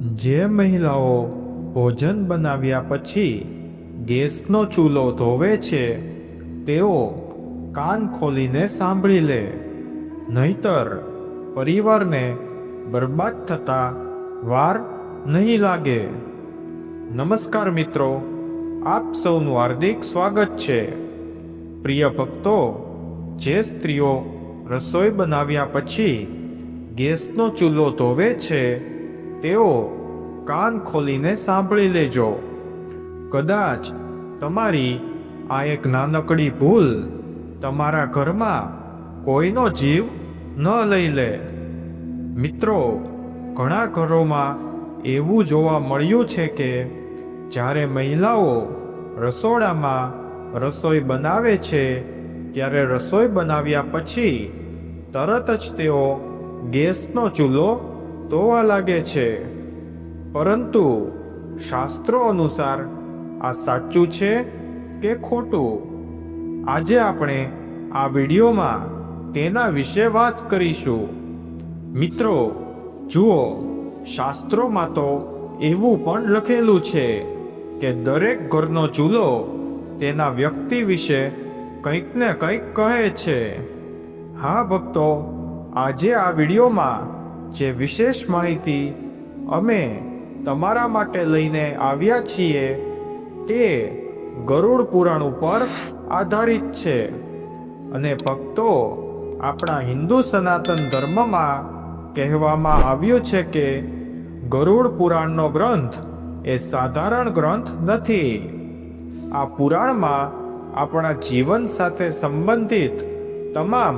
જે મહિલાઓ ભોજન બનાવ્યા પછી ગેસનો ચૂલો ધોવે છે, તેઓ કાન ખોલીને સાંભળી લે. નહીતર પરિવારને બરબાદ થતા વાર નહીં લાગે. નમસ્કાર મિત્રો, આપ સૌનું હાર્દિક સ્વાગત છે. પ્રિય ભક્તો, જે સ્ત્રીઓ રસોઈ બનાવ્યા પછી ગેસનો ચૂલો ધોવે છે તેઓ કાન ખોલીને સાંભળી લેજો. કદાચ તમારી આ એક નાનકડી ભૂલ તમારા ઘરમાં કોઈનો જીવ ન લઈ લે. મિત્રો, ઘણા ઘરોમાં એવું જોવા મળ્યું છે કે જ્યારે મહિલાઓ રસોડામાં રસોઈ બનાવે છે, ત્યારે રસોઈ બનાવ્યા પછી તરત જ તેઓ ગેસનો ચૂલો ધોવા લાગે છે. પરંતુ શાસ્ત્રો અનુસાર આ સાચું છે કે ખોટું? આજે આપણે આ વિડીયોમાં તેના વિશે વાત કરીશું. મિત્રો, જુઓ, શાસ્ત્રોમાં તો એવું પણ લખેલું છે કે દરેક ઘરનો ચૂલો તેના વ્યક્તિ વિશે કંઈક ને કંઈક કહે છે. હા, ભક્તો, આજે આ વિડીયોમાં જે વિશેષ માહિતી અમે તમારા માટે લઈને આવ્યા છીએ તે ગરુડ પુરાણ ઉપર આધારિત છે. અને ભક્તો આપણા હિન્દુ સનાતન ધર્મમાં કહેવામાં આવ્યું છે કે ગરુડ પુરાણનો ગ્રંથ એ સાધારણ ગ્રંથ નથી. આ પુરાણમાં આપણા જીવન સાથે સંબંધિત તમામ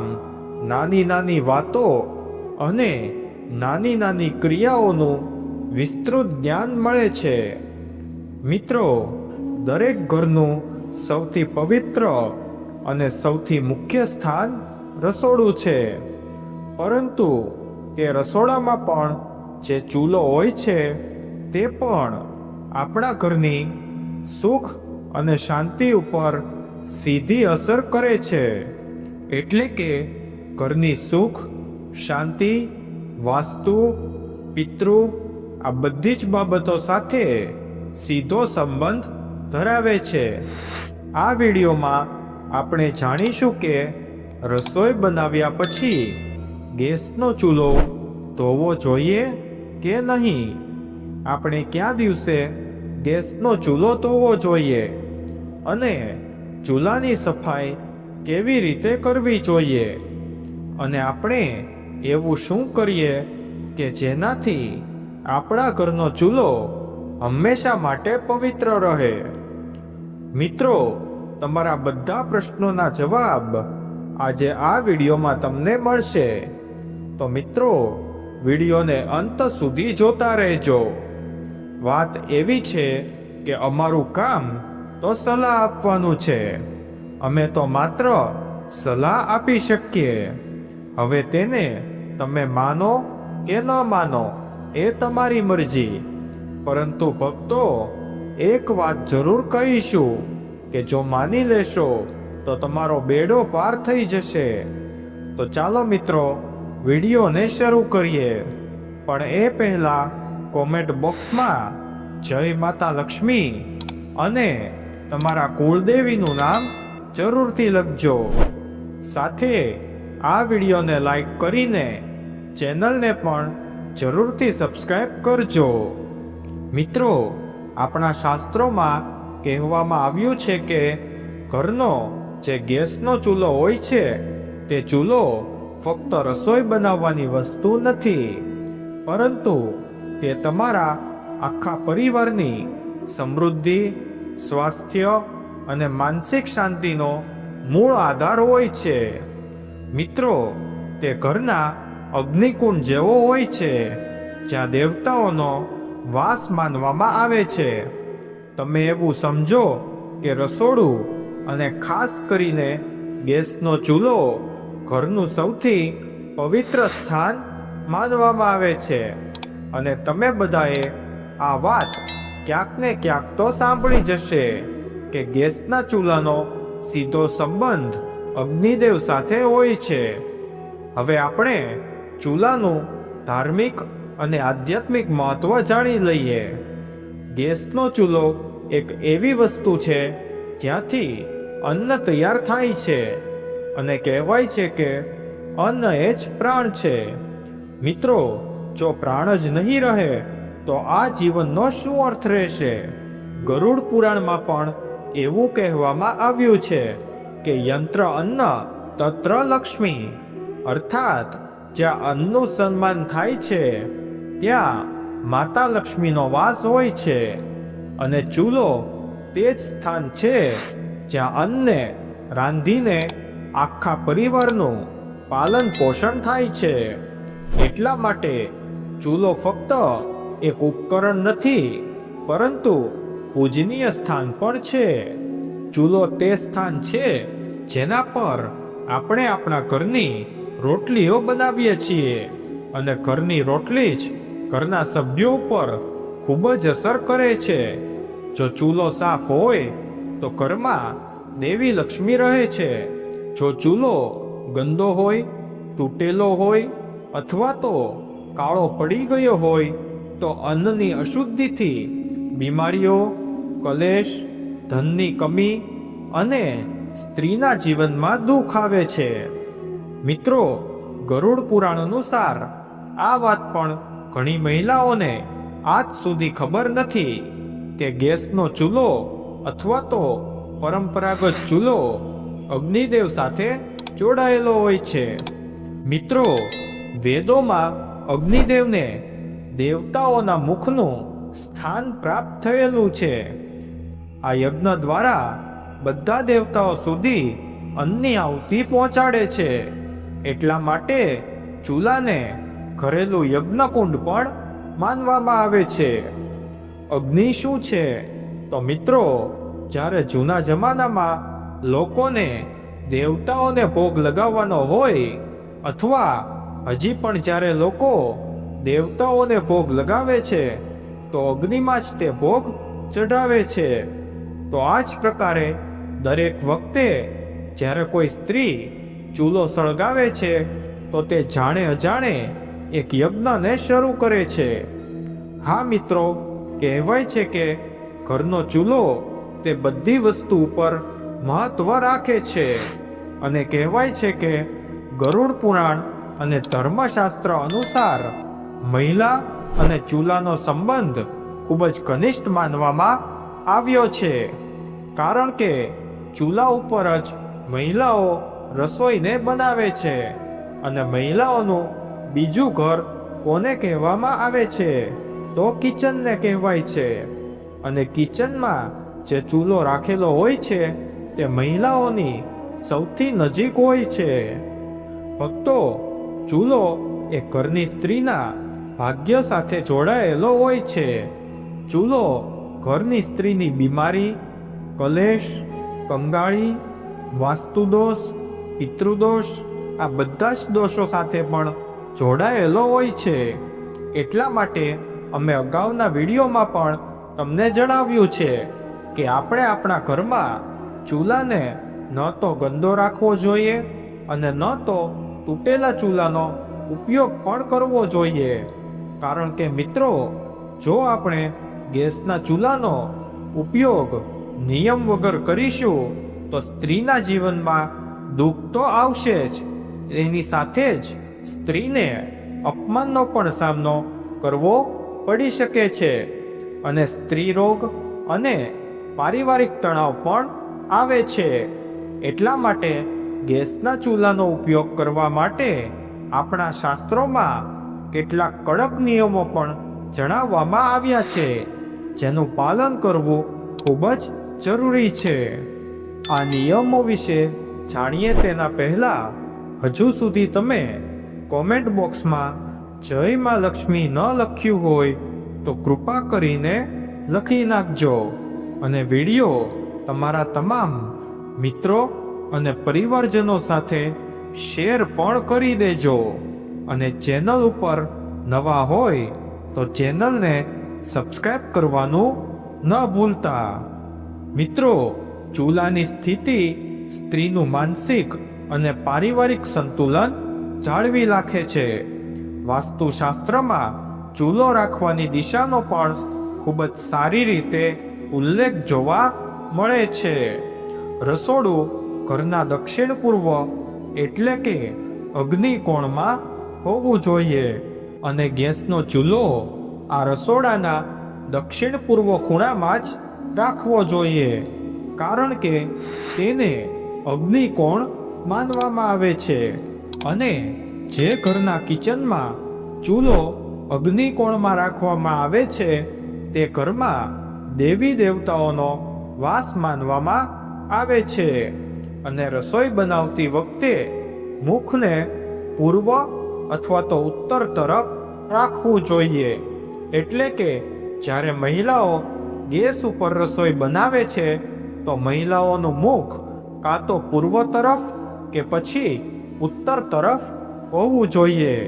નાની નાની વાતો અને નાની નાની ક્રિયાઓનું વિસ્તૃત જ્ઞાન મળે છે. મિત્રો, દરેક ઘરનું સૌથી પવિત્ર અને સૌથી મુખ્ય સ્થાન રસોડું છે. પરંતુ તે રસોડામાં પણ જે ચૂલો હોય છે, તે પણ આપણા ઘરની સુખ અને શાંતિ ઉપર સીધી અસર કરે છે. એટલે કે ઘરની સુખ, શાંતિ વાસ્તુ, પિતૃ, આ બધી જ બાબતો સાથે સીધો સંબંધ ધરાવે છે. આ વિડીયોમાં આપણે જાણીશું કે રસોઈ બનાવ્યા પછી ગેસનો ચૂલો ધોવો જોઈએ કે નહીં? આપણે કયા દિવસે ગેસનો ચૂલો ધોવો જોઈએ અને ચૂલાની સફાઈ કેવી રીતે કરવી જોઈએ? અને આપણે એવું શું કરીએ કે જેનાથી આપણા ઘરનો ચૂલો હંમેશા માટે પવિત્ર રહે? મિત્રો, તમારા બધા પ્રશ્નોના જવાબ આજે આ વિડીયોમાં તમને મળશે. તો મિત્રો, વિડીયોને અંત સુધી જોતા રહેજો. વાત એવી છે કે અમારું કામ તો સલાહ આપવાનું છે. અમે તો માત્ર સલાહ આપી શકીએ. હવે તેને તમે માનો કે ન માનો, એ તમારી મરજી. પરંતુ ભક્તો, એક વાત જરૂર કહીશું કે જો માની લેશો, તો તમારો બેડો પાર થઈ જશે. તો ચાલો મિત્રો, વિડીયોને શરૂ કરીએ. પણ એ પહેલા કોમેન્ટ બોક્સમાં, જય માતા લક્ષ્મી અને તમારા કુળદેવીનું નામ જરૂરથી લખજો. સાથે આ વિડીયોને લાઈક કરીને ચેનલને પણ જરૂરથી સબસ્ક્રાઈબ કરજો. મિત્રો, આપણા શાસ્ત્રોમાં કહેવામાં આવ્યું છે કે ઘરનો જે ગેસનો ચૂલો હોય છે, તે ચૂલો ફક્ત રસોઈ બનાવવાની વસ્તુ નથી, પરંતુ તે તમારા આખા પરિવારની સમૃદ્ધિ, સ્વાસ્થ્ય અને માનસિક શાંતિનો મૂળ આધાર હોય છે. મિત્રો, તે ઘરના અગ્નિકુંડ જેવો હોય છે, જ્યાં દેવતાઓનો વાસ માનવામાં આવે છે. તમે એવું સમજો કે રસોડું અને ખાસ કરીને ગેસનો ચૂલો ઘરનું સૌથી પવિત્ર સ્થાન માનવામાં આવે છે. અને તમે બધાએ આ વાત ક્યાંક ને ક્યાંક તો સાંભળી જશે કે ગેસના ચૂલાનો સીધો સંબંધ અગ્નિદેવ સાથે હોય છે. હવે આપણે ચૂલાનું ધાર્મિક અને આધ્યાત્મિક મહત્વ જાણી લઈએ. ગેસનો ચૂલો એક એવી વસ્તુ છે જ્યાંથી અન્ન તૈયાર થાય છે અને કહેવાય છે કે અન્ન એ જ પ્રાણ છે. મિત્રો, જો પ્રાણ જ નહીં રહે, તો આ જીવનનો શું અર્થ રહેશે? ગરુડ પુરાણમાં પણ એવું કહેવામાં આવ્યું છે કે યંત્ર અન્ન તત્ર લક્ષ્મી, અર્થાત જ્યાં અન્નનું સન્માન થાય છે, ત્યાં માતા લક્ષ્મીનો વાસ હોય છે. અને ચૂલો તે જ સ્થાન છે, જ્યાં અન્નને રાંધીને આખા પરિવારનું પાલન પોષણ થાય છે. એટલા માટે ચૂલો ફક્ત એક ઉપકરણ નથી, પરંતુ પૂજનીય સ્થાન પણ છે. ચૂલો તે સ્થાન છે, જેના પર આપણે આપણા ઘરની રોટલીઓ બનાવીએ છીએ. અને ઘરની રોટલી જ ઘરના સભ્યો પર ખૂબ જ અસર કરે છે. જો ચૂલો સાફ હોય, તો ઘરમાં દેવી લક્ષ્મી રહે છે. જો ચૂલો ગંદો હોય, તૂટેલો હોય, અથવા તો કાળો પડી ગયો હોય, તો અન્નની અશુદ્ધિથી બીમારીઓ, કલેશ, ધનની કમી અને સ્ત્રીના જીવનમાં દુઃખ આવે છે. મિત્રો, ગરુડ પુરાણ અનુસાર આ વાત પણ ઘણી મહિલાઓને આજ સુધી ખબર નથી કે ગેસનો ચૂલો અથવા તો પરંપરાગત ચૂલો અગ્નિદેવ સાથે જોડાયેલો હોય છે. મિત્રો, વેદોમાં અગ્નિદેવને દેવતાઓના મુખનું સ્થાન પ્રાપ્ત થયેલું છે. આ યજ્ઞ દ્વારા બધા દેવતાઓ સુધી અન્ની આવતી પહોંચાડે છે. એટલા માટે ચૂલાને ઘરેલું યજ્ઞકુંડ પણ માનવામાં આવે છે. અગ્નિ શું છે? તો મિત્રો, જ્યારે જૂના જમાનામાં લોકોને દેવતાઓને ભોગ લગાવવાનો હોય, અથવા હજી પણ જ્યારે લોકો દેવતાઓને ભોગ લગાવે છે, તો અગ્નિમાં જ તે ભોગ ચઢાવે છે. તો આ જ પ્રકારે દરેક વખતે જ્યારે કોઈ સ્ત્રી ચૂલો સળગાવે છે, તો તે જાણે અજાણે એક યજ્ઞને શરૂ કરે છે. હા મિત્રો, કહેવાય છે કે ઘરનો ચૂલો તે બધી વસ્તુ ઉપર મહત્વ રાખે છે અને કહેવાય છે કે ગરુડ પુરાણ અને ધર્મશાસ્ત્ર અનુસાર મહિલા અને ચૂલાનો સંબંધ ખૂબ જ ઘનિષ્ઠ માનવામાં આવ્યો છે. કારણ કે ચૂલા ઉપર જ મહિલાઓ રસોઈને બનાવે છે અને મહિલાઓનું બીજું ઘર કોને કહેવામાં આવે છે? તો કિચનને કહેવાય છે. અને કિચનમાં જે ચૂલો રાખેલો હોય છે, તે મહિલાઓની સૌથી નજીક હોય છે. ભક્તો, ચૂલો એ ઘરની સ્ત્રીના ભાગ્ય સાથે જોડાયેલો હોય છે. ચૂલો ઘરની સ્ત્રીની બીમારી, કલેશ, કંગાળી, વાસ્તુદોષ પિતૃદોષ, આ બધા જ દોષો સાથે પણ જોડાયેલો હોય છે. એટલા માટે અમે અગાઉના વિડીયોમાં પણ તમને જણાવ્યું છે કે આપણે આપણા ઘરમાં ચૂલાને ન તો ગંદો રાખવો જોઈએ અને ન તો તૂટેલા ચૂલાનો ઉપયોગ પણ કરવો જોઈએ. કારણ કે મિત્રો, જો આપણે ગેસના ચૂલાનો ઉપયોગ નિયમ વગર કરીશું, તો સ્ત્રીના જીવનમાં દુઃખ તો આવશે જ. એની સાથે જ સ્ત્રીને અપમાનનો પણ સામનો કરવો પડી શકે છે. અને સ્ત્રી રોગ અને પારિવારિક તણાવ પણ આવે છે. એટલા માટે ગેસના ચૂલાનો ઉપયોગ કરવા માટે આપણા શાસ્ત્રોમાં કેટલાક કડક નિયમો પણ જણાવવામાં આવ્યા છે. જેનું પાલન કરવું ખૂબ જ જરૂરી છે. આ નિયમો વિશે જાણીએ તેના પહેલા હજુ સુધી તમે કોમેન્ટ બોક્સમાં જય માં લક્ષ્મી ન લખ્યું હોય તો કૃપા કરીને લખી નાખજો અને વીડિયો તમારા તમામ મિત્રો અને પરિવારજનો સાથે શેર પણ કરી દેજો. અને ચેનલ ઉપર નવા હોય તો ચેનલને સબસ્ક્રાઇબ કરવાનું ન ભૂલતા. મિત્રો, ચૂલાની સ્થિતિ સ્ત્રીનું માનસિક અને પારિવારિક સંતુલન જાળવી રાખે છે. વાસ્તુશાસ્ત્રમાં ચૂલો રાખવાની દિશાનો પણ ખૂબ જ સારી રીતે ઉલ્લેખ જોવા મળે છે. રસોડું ઘરના દક્ષિણ પૂર્વ એટલે કે અગ્નિકોણમાં હોવું જોઈએ અને ગેસનો ચૂલો આ રસોડાના દક્ષિણ પૂર્વ ખૂણામાં જ રાખવો જોઈએ. કારણ કે તેને અગ્નિકોણ માનવામાં આવે છે અને જે ઘરના કિચનમાં ચૂલો અગ્નિકોણમાં રાખવામાં આવે છે, તે ઘરમાં દેવી દેવતાઓનો વાસ માનવામાં આવે છે અને રસોઈ બનાવતી વખતે મુખને પૂર્વ અથવા તો ઉત્તર તરફ રાખવું જોઈએ. એટલે કે જ્યારે મહિલાઓ ગેસ ઉપર રસોઈ બનાવે છે, તો મહિલાઓનું મુખ કાં તો પૂર્વ તરફ કે પછી ઉત્તર તરફ હોવું જોઈએ?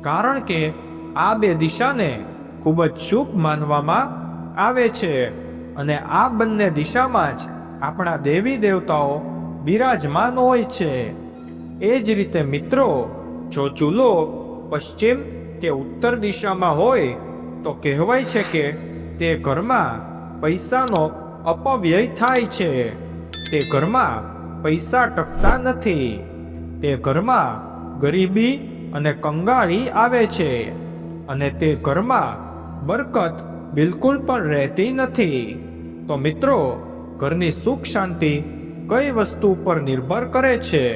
કારણ કે આ બે દિશાને ખૂબ જ શુભ માનવામાં આવે છે અને આ બંને દિશામાં જ આપણા દેવી દેવતાઓ બિરાજમાન હોય છે. એ જ રીતે મિત્રો, જો ચૂલો પશ્ચિમ કે ઉત્તર દિશામાં હોય, તો કહેવાય છે કે તે ઘરમાં પૈસાનો અપવ્યય થાય છે. તે ઘરમાં પૈસા ટકતા નથી. તે ઘરમાં ગરીબી અને કંગાળી આવે છે અને તે ઘરમાં બરકત બિલકુલ પણ રહેતી નથી. તો મિત્રો, ઘરની સુખ શાંતિ કઈ વસ્તુ ઉપર નિર્ભર કરે છે?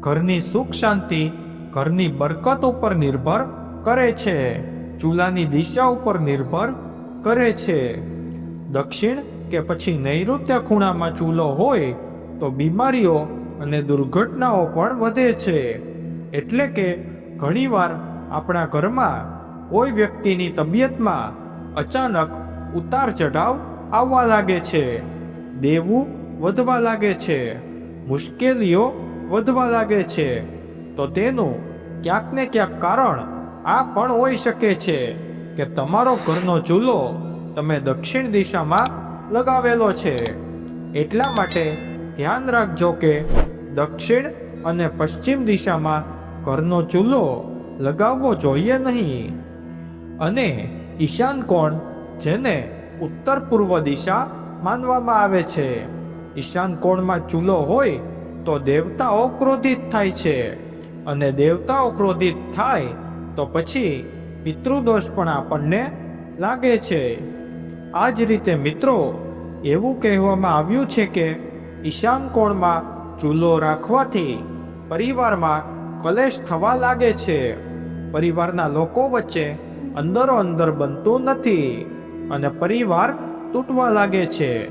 ઘરની સુખ શાંતિ ઘરની બરકત ઉપર નિર્ભર કરે છે. ચૂલાની દિશા ઉપર નિર્ભર કરે છે. દક્ષિણ કે પછી નૈઋત્ય ખૂણામાં ચૂલો હોય તો બીમારીઓ અને દુર્ઘટનાઓ પણ વધે છે. એટલે કે ઘણીવાર આપણા ઘરમાં કોઈ વ્યક્તિની તબિયતમાં અચાનક ઉતાર ચઢાવ આવવા લાગે છે, દેવું વધવા લાગે છે, મુશ્કેલીઓ વધવા લાગે છે. તો તેનું ક્યાંક ને ક્યાંક કારણ આ પણ હોઈ શકે છે કે તમારો ઘરનો ચૂલો તમે દક્ષિણ દિશામાં લગાવેલો છે. એટલા માટે ધ્યાન રાખજો કે દક્ષિણ અને પશ્ચિમ દિશામાં ઘરનો ચૂલો લગાવવો જોઈએ નહીં. અને ઈશાન કોણ જેને ઉત્તર પૂર્વ દિશા માનવામાં આવે છે. ઈશાન કોણમાં ચૂલો હોય તો દેવતાઓ ક્રોધિત થાય છે અને દેવતાઓ ક્રોધિત થાય તો પછી પિતૃદોષ પણ આપણને લાગે છે. આ જ રીતે મિત્રો, એવું કહેવામાં આવ્યું છે કે ઈશાન કોણમાં ચૂલો રાખવાથી પરિવારમાં કલેશ થવા લાગે છે. પરિવારના લોકો વચ્ચે અંદરો અંદર બનતું નથી અને પરિવાર તૂટવા લાગે છે.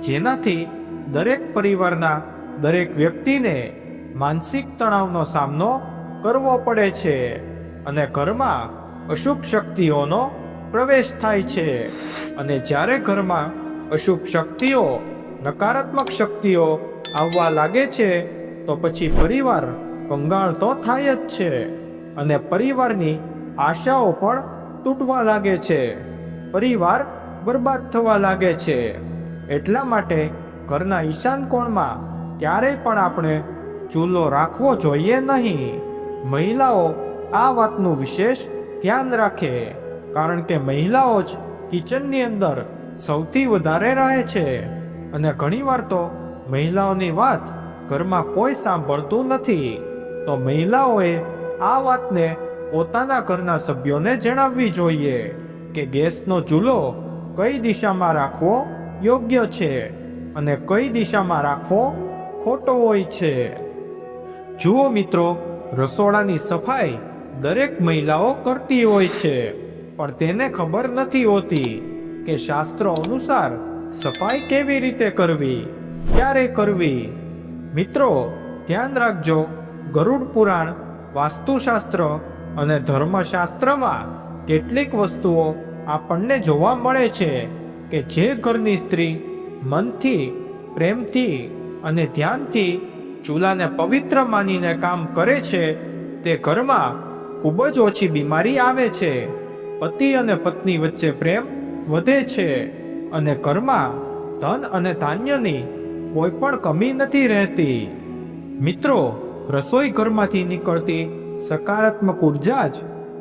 જેનાથી દરેક પરિવારના દરેક વ્યક્તિને માનસિક તણાવનો સામનો કરવો પડે છે અને ઘરમાં અશુભ શક્તિઓનો પ્રવેશ થાય છે. અને જ્યારે ઘરમાં અશુભ શક્તિઓ, નકારાત્મક શક્તિઓ આવવા લાગે છે, તો પછી પરિવાર કંગાળ તો થાય જ છે. અને પરિવારની આશાઓ પણ તૂટવા લાગે છે. પરિવાર બરબાદ થવા લાગે છે. એટલા માટે ઘરના ઈશાન કોણમાં ક્યારેય પણ આપણે ચૂલો રાખવો જોઈએ નહીં. મહિલાઓ આ વાતનું વિશેષ ધ્યાન રાખે. કારણ કે મહિલાઓ જ કિચનની અંદર સૌથી વધારે રહે છે. અને ઘણીવાર તો મહિલાઓની વાત ઘરમાં કોઈ સાંભળતું નથી. તો મહિલાઓએ આ વાતને પોતાના ઘરના સભ્યોને જણાવવી જોઈએ કે ગેસનો ચૂલો કઈ દિશામાં રાખવો યોગ્ય છે અને કઈ દિશામાં રાખવો ખોટો હોય છે. જુઓ મિત્રો, રસોડાની સફાઈ દરેક મહિલાઓ કરતી હોય છે. પણ તેને ખબર નથી હોતી કે શાસ્ત્રો અનુસાર સફાઈ કેવી રીતે કરવી, ક્યારે કરવી. મિત્રો, ધ્યાન રાખજો, ગરુડ પુરાણ, વાસ્તુશાસ્ત્ર અને ધર્મશાસ્ત્રમાં કેટલીક વસ્તુઓ આપણને જોવા મળે છે કે જે ઘરની સ્ત્રી મનથી, પ્રેમથી અને ધ્યાનથી ચૂલાને પવિત્ર માનીને કામ કરે છે, તે ઘરમાં ખૂબ જ ઓછી બીમારી આવે છે. પતિ અને પત્ની વચ્ચે પ્રેમ વધે છે અને ઘરમાં ધન અને ધાન્યની કોઈ પણ કમી નથી રહેતી. મિત્રો, રસોઈ ઘરમાંથી નીકળતી સકારાત્મક ઊર્જા જ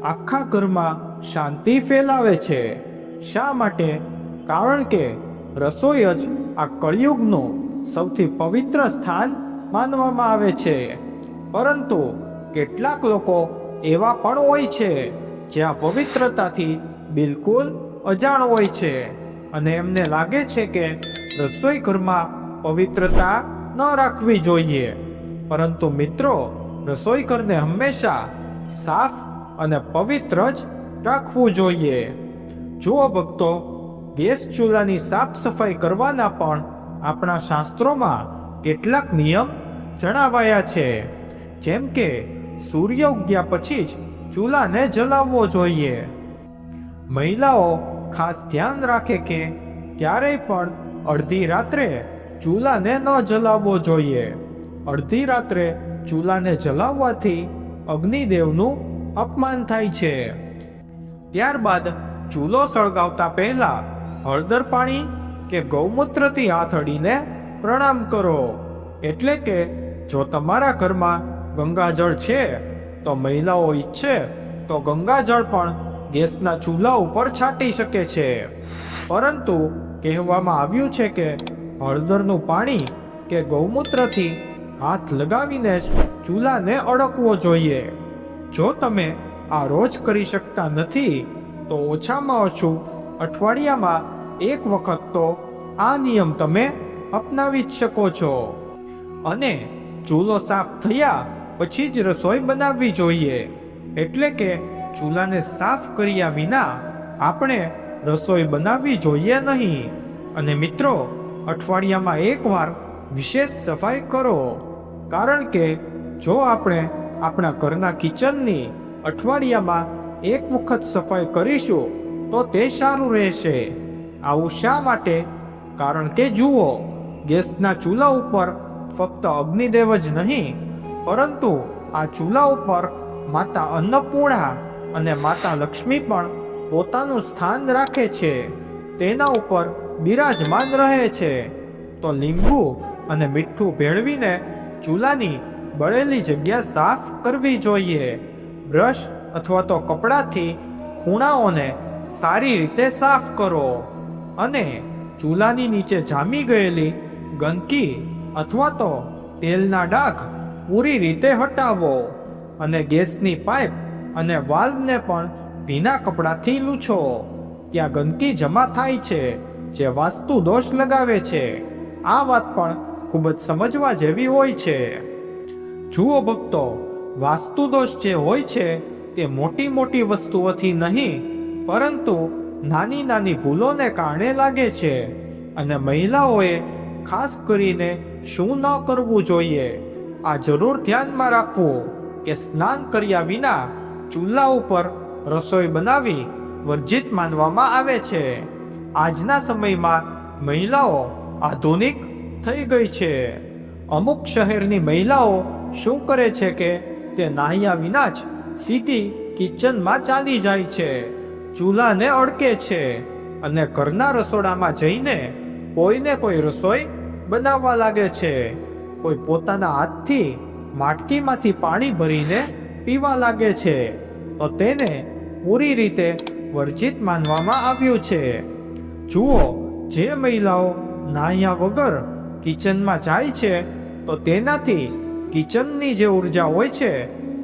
આખા ઘરમાં શાંતિ ફેલાવે છે. શા માટે? કારણ કે રસોઈ જ આ કળિયુગનું સૌથી પવિત્ર સ્થાન માનવામાં આવે છે. પરંતુ કેટલાક લોકો એવા પણ હોય છે જ્યાં પવિત્રતાથી બિલકુલ અજાણ હોય છે અને એમને લાગે છે કે રસોઈ ઘરમાં પવિત્રતા ન રાખવી જોઈએ. પરંતુ મિત્રો, રસોઈ ઘરને હંમેશા સાફ અને પવિત્ર જ રાખવું જોઈએ. જુઓ ભક્તો, ગેસ ચૂલાની સાફ સફાઈ કરવાના પણ આપણા શાસ્ત્રોમાં કેટલાક નિયમ જણાવાયા છે. જેમ કે, સૂર્ય ઉગ્યા પછી જ ચૂલાને જલાવવો જોઈએ. મહિલાઓ ખાસ ધ્યાન રાખે કે ક્યારેય પણ અડધી રાત્રે ચૂલાને ન જલાવવો જોઈએ. અડધી રાત્રે ચૂલાને જલાવવાથી અગ્નિદેવનું અપમાન થાય છે. ત્યારબાદ ચૂલો સળગાવતા પહેલા હળદર પાણી કે ગૌમૂત્રથી હાથ અડીને પ્રણામ કરો. એટલે કે જો તમારા ઘરમાં ગંગાજળ છે તો મહિલાઓ ઈચ્છે તો ગંગાજળ પણ ગેસના ચૂલા ઉપર છાંટી શકે છે. પરંતુ કહેવામાં આવ્યું છે કે હળદરનું પાણી કે ગૌમૂત્રથી હાથ લગાવીને જ ચૂલાને અડકવો જોઈએ. જો તમે આ રોજ કરી શકતા નથી, તો ઓછામાં ઓછું અઠવાડિયામાં એક વખત તો આ નિયમ તમે અપનાવી જ શકો છો. અને ચૂલો સાફ થયા પછી જ રસોઈ બનાવવી જોઈએ. એટલે કે ચૂલાને સાફ કર્યા વિના આપણે રસોઈ બનાવવી જોઈએ નહીં. અને મિત્રો, અઠવાડિયામાં એકવાર વિશેષ સફાઈ કરો. કારણ કે જો આપણે આપણા ઘરના કિચનની અઠવાડિયામાં એક વખત સફાઈ કરીશું, તો તે સારું રહેશે. આવું શા માટે? કારણ કે જુઓ, ગેસના ચૂલા ઉપર ફક્ત અગ્નિદેવ જ નહીં પરંતુ આ ચૂલા ઉપર માતા અન્નપૂર્ણા અને માતા લક્ષ્મી પણ પોતાનું સ્થાન રાખે છે. તેના ઉપર બિરાજમાન રહે છે. તો લીંબુ અને મીઠું ભેળવીને ચૂલાની બળેલી જગ્યા સાફ કરવી જોઈએ. બ્રશ અથવા તો કપડાથી ખૂણાઓને સારી રીતે સાફ કરો અને ચૂલાની નીચે જામી ગયેલી ગંદકી અથવા તો તેલના ડાઘ પૂરી રીતે હટાવો અને ગેસની પાઇપ અને વાલ્વને પણ ભીના કપડાથી લૂછો. ત્યાં ગંદકી જમા થાય છે, જે વાસ્તુ દોષ લગાવે છે. આ વાત પણ ખૂબ જ સમજવા જેવી હોય છે. જુઓ ભક્તો, વાસ્તુ દોષ જે હોય છે તે મોટી મોટી વસ્તુઓથી નહીં, પરંતુ નાની નાની ભૂલોને કારણે લાગે છે અને મહિલાઓએ ખાસ કરીને શું ન કરવું જોઈએ? આ જરૂર ધ્યાનમાં રાખવું કે સ્નાન કર્યા વિના ચૂલા ઉપર રસોઈ બનાવી વર્જિત માનવામાં આવે છે. આજના સમયમાં મહિલાઓ આધુનિક થઈ ગઈ છે. અમુક શહેરની મહિલાઓ શું કરે છે કે તે નાહ્યા વિના જ સીધી કિચનમાં ચાલી જાય છે, ચૂલાને અડકે છે અને ઘરના રસોડામાં જઈને કોઈને કોઈ રસોઈ બનાવવા લાગે છે. કોઈ પોતાના હાથથી માટકીમાંથી પાણી ભરીને પીવા લાગે છે, તો તેને પૂરી રીતે વર્જિત માનવામાં આવ્યું છે. જુઓ, જે મહિલાઓ નાહ્યા વગર કિચનમાં જાય છે, તો તેનાથી કિચનની જે ઊર્જા હોય છે,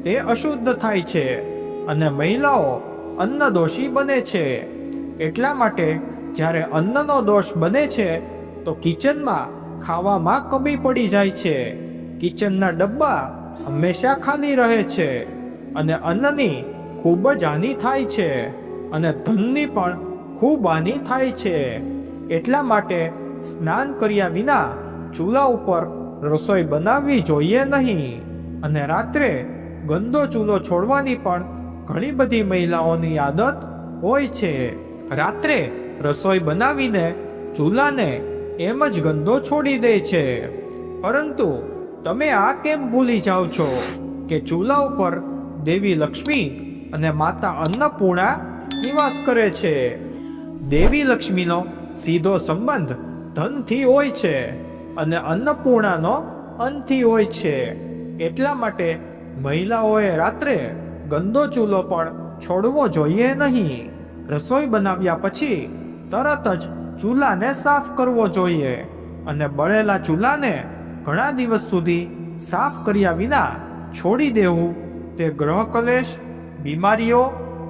તે અશુદ્ધ થાય છે અને મહિલાઓ અન્નદોષી બને છે. એટલા માટે જ્યારે અન્નનો દોષ બને છે, તો કિચનમાં ખાવામાં કમી પડી જાય છે. કિચનના ડબ્બા હંમેશા ખાલી રહે છે અને અન્નની ખૂબ જ હાનિ થાય છે અને ધનની પણ ખૂબ હાનિ થાય છે. એટલા માટે સ્નાન કર્યા વિના ચૂલા ઉપર રસોઈ બનાવવી જોઈએ નહીં અને રાત્રે ગંદો ચૂલો છોડવાની પણ ઘણી બધી મહિલાઓની આદત હોય છે. રાત્રે રસોઈ બનાવીને ચૂલાને એમ જ ગંદો છોડી દે છે. પરંતુ તમે આ કેમ ભૂલી જાઓ છો કે ચૂલા ઉપર દેવી લક્ષ્મી અને માતા અન્નપૂર્ણા નિવાસ કરે છે? દેવી લક્ષ્મીનો સીધો સંબંધ ધનથી હોય છે અને અન્નપૂર્ણાનો અંતથી હોય છે. એટલા માટે મહિલાઓએ રાત્રે ગંદો ચૂલો પણ છોડવો જોઈએ નહીં. રસોઈ બનાવ્યા પછી તરત જ ચૂલાને સાફ કરવો જોઈએ અને બળેલા ચૂલાને ઘણા દિવસ સુધી સાફ કર્યા વિના છોડી દેવું તે ગ્રહ કલેશ, બીમારીઓ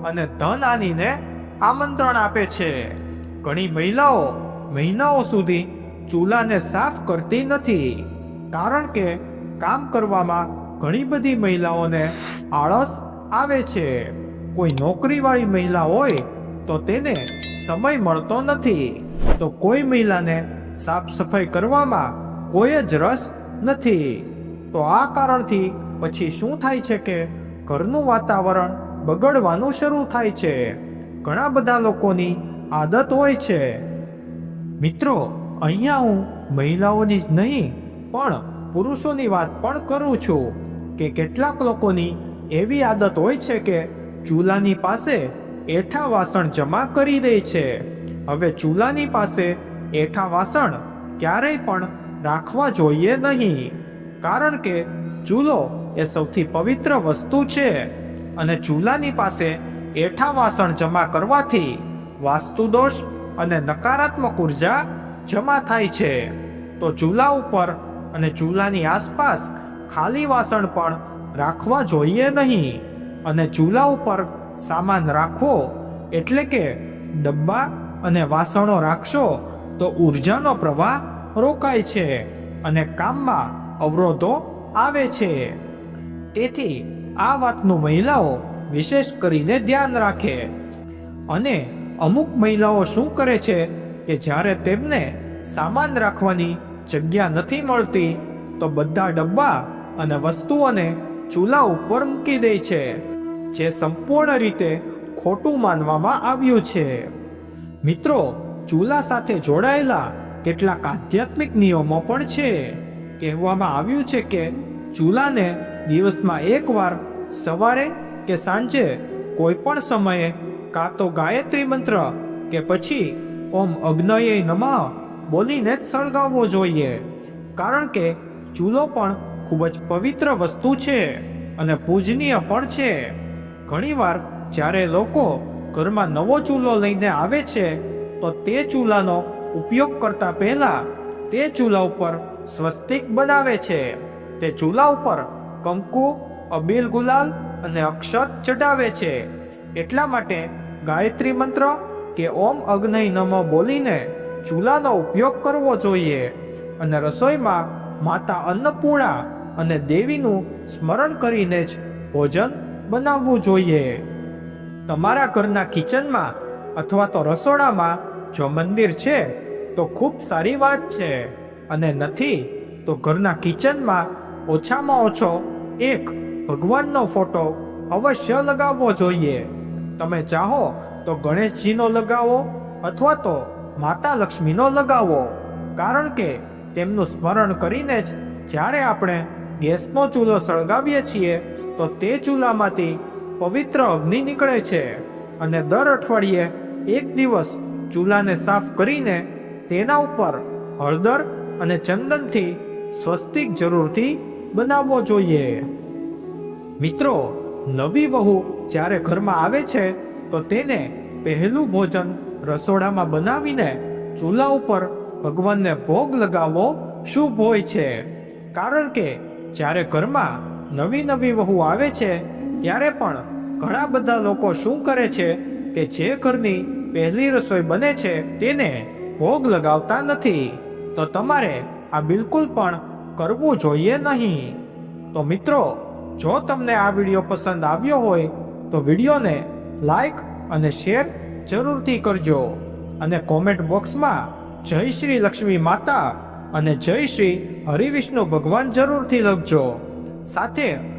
અને ધન હાનિને આમંત્રણ આપે છે. ઘણી મહિલાઓ મહિનાઓ સુધી ચૂલાને સાફ કરતી નથી કારણ કે કામ કરવામાં ઘણી બધી મહિલાઓને આળસ આવે છે. કોઈ નોકરીવાળી મહિલા હોય તો તેને સમય મળતો નથી. તો કોઈ મહિલાને સાફ સફાઈ કરવામાં કોઈ જ રસ નથી. તો આ કારણથી પછી શું થાય છે કે ઘરનું વાતાવરણ બગડવાનું શરૂ થાય છે. ઘણા બધા લોકોની આદત હોય છે. મિત્રો, અહીંયા હું મહિલાઓની જ નહીં, પણ પુરુષોની વાત પણ કરું છું કે કેટલાક લોકોની એવી આદત હોય છે કે ચૂલાની પાસે એઠા વાસણ જમા કરી દે છે. હવે ચૂલાની પાસે એઠા વાસણ ક્યારેય પણ રાખવા જોઈએ નહીં. કારણ કે ચૂલો એ સૌથી પવિત્ર વસ્તુ છે અને ચૂલાની પાસે એઠા વાસણ જમા કરવાથી વાસ્તુદોષ અને નકારાત્મક ઊર્જા જમા થાય છે. તો ચૂલા ઉપર અને ચૂલાની આસપાસ ખાલી વાસણ પણ રાખવા જોઈએ નહીં. અને ચૂલા ઉપર સામાન રાખવો એટલે કે ડબ્બા અને વાસણો રાખશો, તો ઉર્જાનો પ્રવાહ રોકાય છે અને કામમાં અવરોધો આવે છે. તેથી આ વાતનું મહિલાઓ વિશેષ કરીને ધ્યાન રાખે. અને અમુક મહિલાઓ શું કરે છે કે જ્યારે તેમને સામાન રાખવાની જગ્યા નથી મળતી, તો બધા ડબ્બા અને વસ્તુઓને ચૂલા ઉપર મૂકી દે છે, જે સંપૂર્ણ રીતે ખોટું માનવામાં આવ્યું છે. મિત્રો, ચૂલા સાથે જોડાયેલા કેટલાક આધ્યાત્મિક નિયમો પણ છે. કહેવામાં આવ્યું છે કે ચૂલાને દિવસમાં એકવાર સવારે કે સાંજે કોઈ પણ સમયે કાં તો ગાયત્રી મંત્ર કે પછી ઓમ અગ્નયે નમઃ બોલીને જ સળગાવવો જોઈએ. કારણ કે ચૂલો પણ ખૂબ જ પવિત્ર વસ્તુ છે અને પૂજનીય પણ છે. ઘણીવાર જ્યારે લોકો ઘરમાં નવો ચૂલો લઈને આવે છે, તો તે ચૂલાનો ઉપયોગ કરતા પહેલા તે ચૂલા ઉપર સ્વસ્તિક બનાવે છે. તે ચૂલા ઉપર કંકુ, અબીલ ગુલાલ અને અક્ષત ચઢાવે છે. એટલા માટે ગાયત્રી મંત્ર કે ઓમ અગ્નય નમ બોલીને ચૂલાનો ઉપયોગ કરવો જોઈએ અને રસોઈમાં માતા અન્નપૂર્ણા અને દેવીનું સ્મરણ કરીને જ ભોજન બનાવવું જોઈએ. તમારા ઘરના કિચનમાં અથવા તો રસોડામાં જો મંદિર છે, તો ખૂબ સારી વાત છે. અને નથી, તો ઘરના કિચનમાં ઓછામાં ઓછો એક ભગવાનનો ફોટો અવશ્ય લગાવવો જોઈએ. તમે ચાહો તો ગણેશજીનો લગાવો અથવા તો માતા લક્ષ્મીનો લગાવો. કારણ કે તેમનું સ્મરણ કરીને જ જ્યારે આપણે ગેસનો ચૂલો સળગાવીએ છીએ, તો તે ચૂલામાંથી પવિત્ર અગ્નિ નીકળે છે અને દર અઠવાડિયે એક દિવસ ચૂલાને સાફ કરીને તેના ઉપર હળદર અને ચંદનથી સ્વસ્તિક જરૂરથી બનાવવો જોઈએ. મિત્રો, નવી વહુ જ્યારે ઘરમાં આવે છે, તો તેને પહેલું ભોજન રસોડામાં બનાવીને ચૂલા ઉપર ભગવાનને ભોગ લગાવવો શુભ હોય છે. કારણ કે જ્યારે ઘરમાં નવી નવી વહુ આવે છે ત્યારે પણ ઘણા બધા લોકો શું કરે છે કે જે ઘરની પહેલી રસોઈ બને છે તેને ભોગ લગાવતા નથી. તો તમારે આ બિલકુલ પણ કરવું જોઈએ નહીં. તો મિત્રો, જો તમને આ વીડિયો પસંદ આવ્યો હોય, તો વિડીયોને લાઈક અને શેર જરૂરથી કરજો અને કોમેન્ટ બોક્સમાં જય શ્રી લક્ષ્મી માતા અને જય શ્રી હરિવિષ્ણુ ભગવાન જરૂરથી લખજો. સાથે